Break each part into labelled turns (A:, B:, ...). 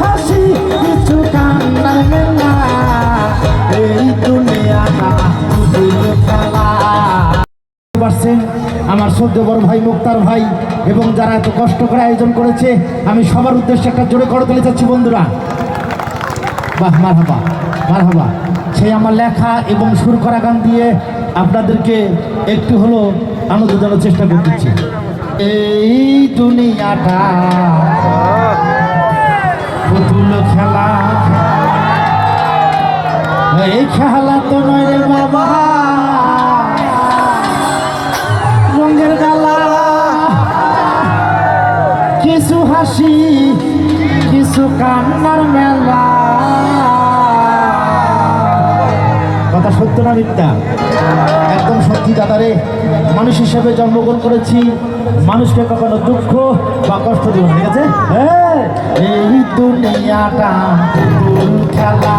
A: হাসি, কিছু এই আমার সদ্য বড় ভাই মুক্তার ভাই, এবং যারা এত কষ্ট করে আয়োজন করেছে, আমি সবার উদ্দেশ্যে একটা জোরে করে তুলে যাচ্ছি, বন্ধুরা। বাহ মার হাবা মার হাবা সেই আমার লেখা এবং সুর করা গান দিয়ে আপনাদেরকে একটু হলো আনন্দ দেওয়ার চেষ্টা করতেছি এই দুনিয়াটা এই খেলা তো নয় রে বাবা। রঙের গালা। কিছু হাসি, কিছু কান্নার মেলা। কথা সত্য না মিথ্যা? একদম সত্যি দাদারে মানুষ হিসেবে জন্মগ্রহণ করেছি। মানুষকে কখনো দুঃখ বা কষ্ট দিব ঠিক আছে? এই দুনিয়াটা খেলা।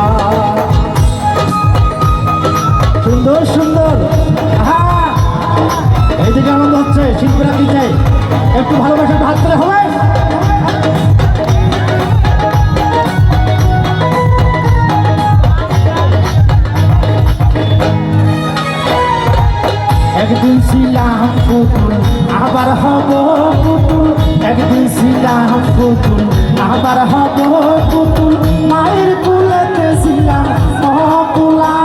A: ছিলাম পুতুল, আবার হব পুতুল। একদিন ছিলাম পুতুল, আবার হব পুতুল। মায়ের কুলেতে ছিলাম অকুলা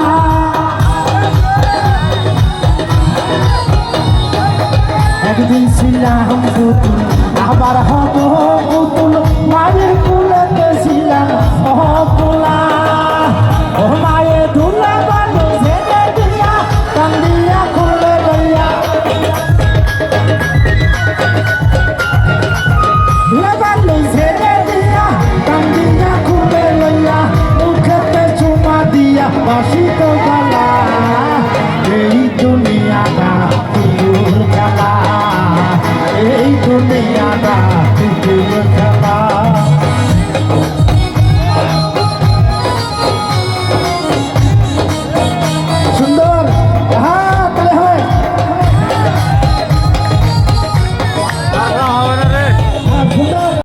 A: একদিন ছিলাম পুতুল, আবার হব পুতুল।